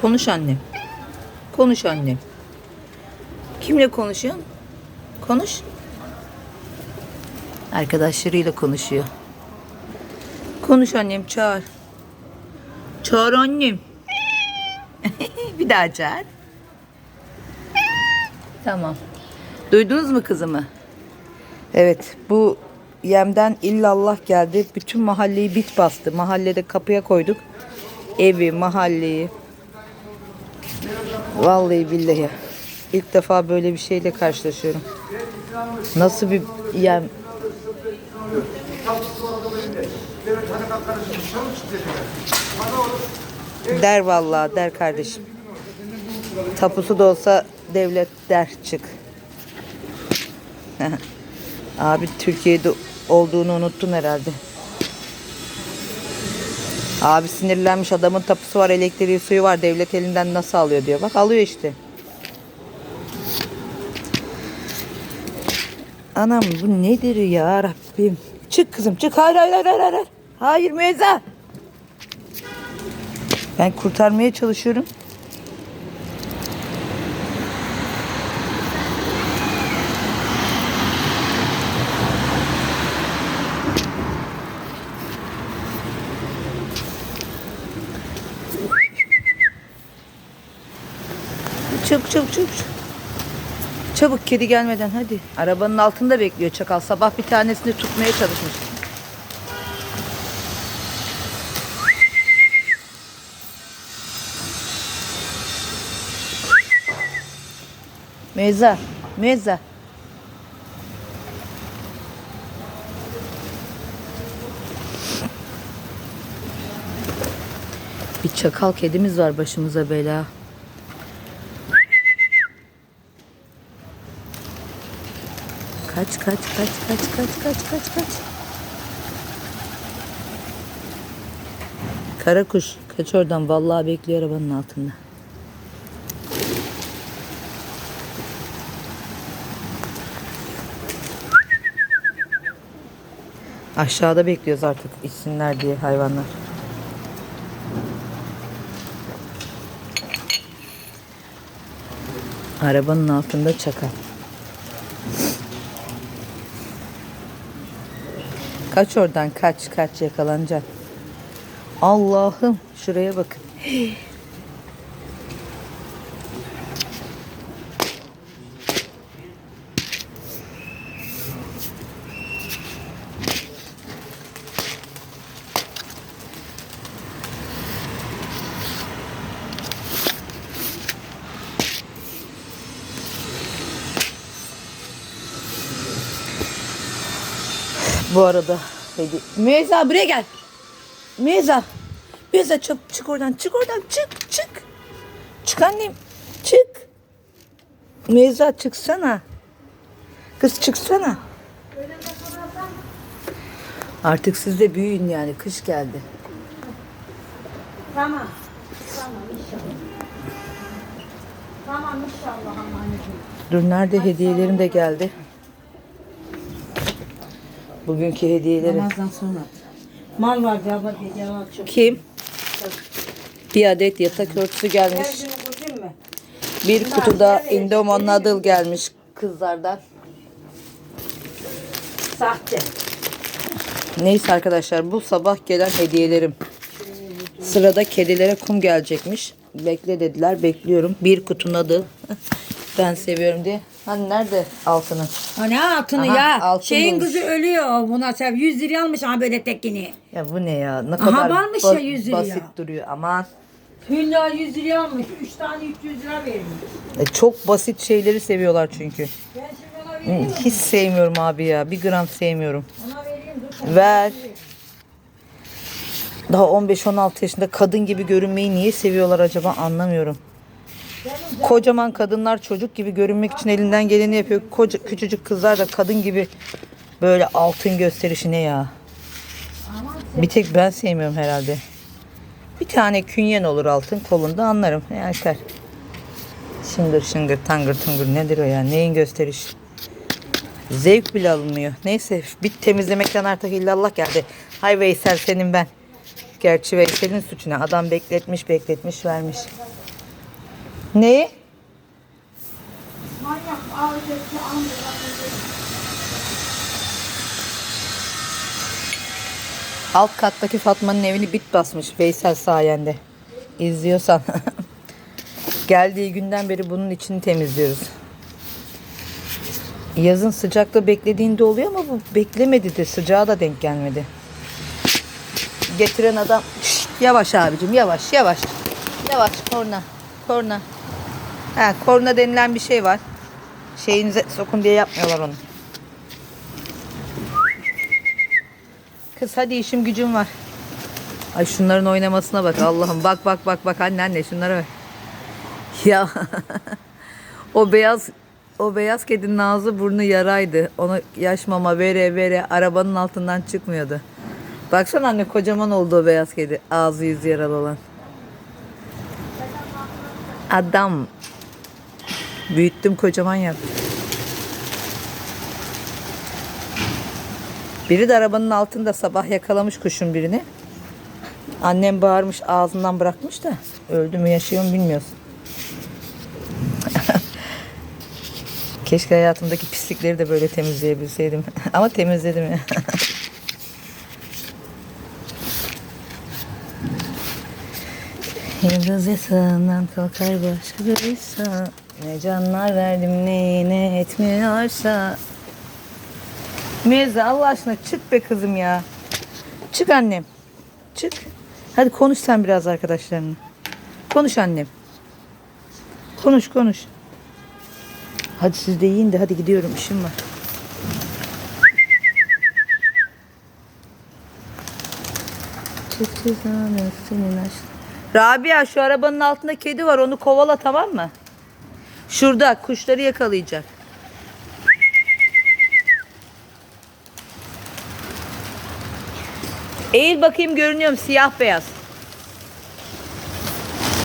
Konuş annem. Konuş annem. Kimle konuşuyorsun? Konuş. Arkadaşlarıyla konuşuyor. Konuş annem çağır. Çağır annem. bir daha çağır. Tamam. Duydunuz mu kızımı? Evet bu yemden illallah geldi. Bütün mahalleyi bit bastı. Mahallede kapıya koyduk. Evi, mahalleyi. Vallahi billahi. İlk defa böyle bir şeyle karşılaşıyorum. Nasıl bir yem? Der vallahi der kardeşim. Tapusu da olsa devlet der çık. Abi Türkiye'de olduğunu unuttun herhalde. Abi sinirlenmiş adamın tapusu var, elektriği, suyu var. Devlet elinden nasıl alıyor diyor. Bak alıyor işte. Anam bu nedir ya Rabbim? Çık kızım çık. Hayır hayır hayır hayır. Hayır, hayır Meyza. Ben kurtarmaya çalışıyorum. Çabuk çabuk çabuk. Çabuk kedi gelmeden hadi. Arabanın altında bekliyor çakal. Sabah bir tanesini tutmaya çalışmış. Meza, meza. Bir çakal kedimiz var başımıza bela. Kaç kaç kaç kaç kaç kaç kaç kaç. Kara kuş kaç oradan vallahi bekliyor arabanın altında. Aşağıda bekliyoruz artık içsinler diye hayvanlar. Arabanın altında çakal. Kaç oradan kaç kaç yakalanacak. Allah'ım şuraya bakın. Bu arada hedi Meyza buraya gel. Meyza. Meyza çık, çık oradan. Çık oradan. Çık. Çık. Çık annem. Çık. Meyza çıksana. Kız çıksana. Artık siz de büyüyün yani. Kış geldi. Tamam. Tamam inşallah. Tamam inşallah. Dur nerede hediyelerim de geldi. Bugünkü hediyeleri. Namazdan sonra. Mal var cevap cevap çok. Kim? Bir adet yatak örtüsü gelmiş. Bir kutuda Indomon Noodle gelmiş kızlardan. Sahte. Neyse arkadaşlar bu sabah gelen hediyelerim. Sırada kedilere kum gelecekmiş. Bekle dediler. Bekliyorum. Bir kutu noodle. ben seviyorum diye. Hani nerede altının? Hani altını Aha, ya. altın Şeyin bulmuş. kızı ölüyor. Buna sen 100 lira almış ha böyle tekini. Ya bu ne ya? Ne kadar varmış ya 100 liraya. basit duruyor. Aman. Hülya 100 lira almış. 3 tane 300 lira vermiş. E, çok basit şeyleri seviyorlar çünkü. Ben şimdi ona vereyim. Hiç sevmiyorum abi ya. Bir gram sevmiyorum. Ona vereyim. Dur. Ver. Daha 15-16 yaşında kadın gibi görünmeyi niye seviyorlar acaba anlamıyorum. Kocaman kadınlar çocuk gibi görünmek için elinden geleni yapıyor. Koca, küçücük kızlar da kadın gibi böyle altın gösterişi ne ya. Bir tek ben sevmiyorum herhalde. Bir tane künyen olur altın kolunda anlarım. Yani yeter. Şıngır şıngır tangır tungur nedir o ya? Neyin gösterişi? Zevk bile alınmıyor. Neyse bit temizlemekten artık illallah geldi. Hay Veysel senin ben. Gerçi Veysel'in suçuna adam bekletmiş bekletmiş vermiş. Neyi? Manyak anlıyor. Alt kattaki Fatma'nın evini bit basmış Veysel sayende. İzliyorsan. Geldiği günden beri bunun içini temizliyoruz. Yazın sıcakta beklediğinde oluyor ama bu beklemedi de sıcağa da denk gelmedi. Getiren adam Şşt, yavaş abicim yavaş yavaş. Yavaş korna. Korna. Ha, korna denilen bir şey var. Şeyinize sokun diye yapmıyorlar onu. Kız hadi işim gücüm var. Ay şunların oynamasına bak Allah'ım. Bak bak bak bak anne anne şunlara bak. Ya o beyaz o beyaz kedinin ağzı burnu yaraydı. Onu yaş mama vere vere arabanın altından çıkmıyordu. Baksana anne kocaman oldu o beyaz kedi. Ağzı yüzü yaralı olan. Adam. Büyüttüm kocaman yaptım. Biri de arabanın altında sabah yakalamış kuşun birini. Annem bağırmış ağzından bırakmış da öldü mü yaşıyor mu bilmiyorsun. Keşke hayatımdaki pislikleri de böyle temizleyebilseydim. Ama temizledim ya. Yıldız yatağından kalkar başka bir insan. Ne canlar verdim neyine etmiyorsa. Meze Allah aşkına çık be kızım ya. Çık annem. Çık. Hadi konuş sen biraz arkadaşlarınla. Konuş annem. Konuş konuş. Hadi siz de yiyin de hadi gidiyorum işim var. Çık. Rabia şu arabanın altında kedi var onu kovala tamam mı? Şurada kuşları yakalayacak. Eğil bakayım görünüyor mu siyah beyaz.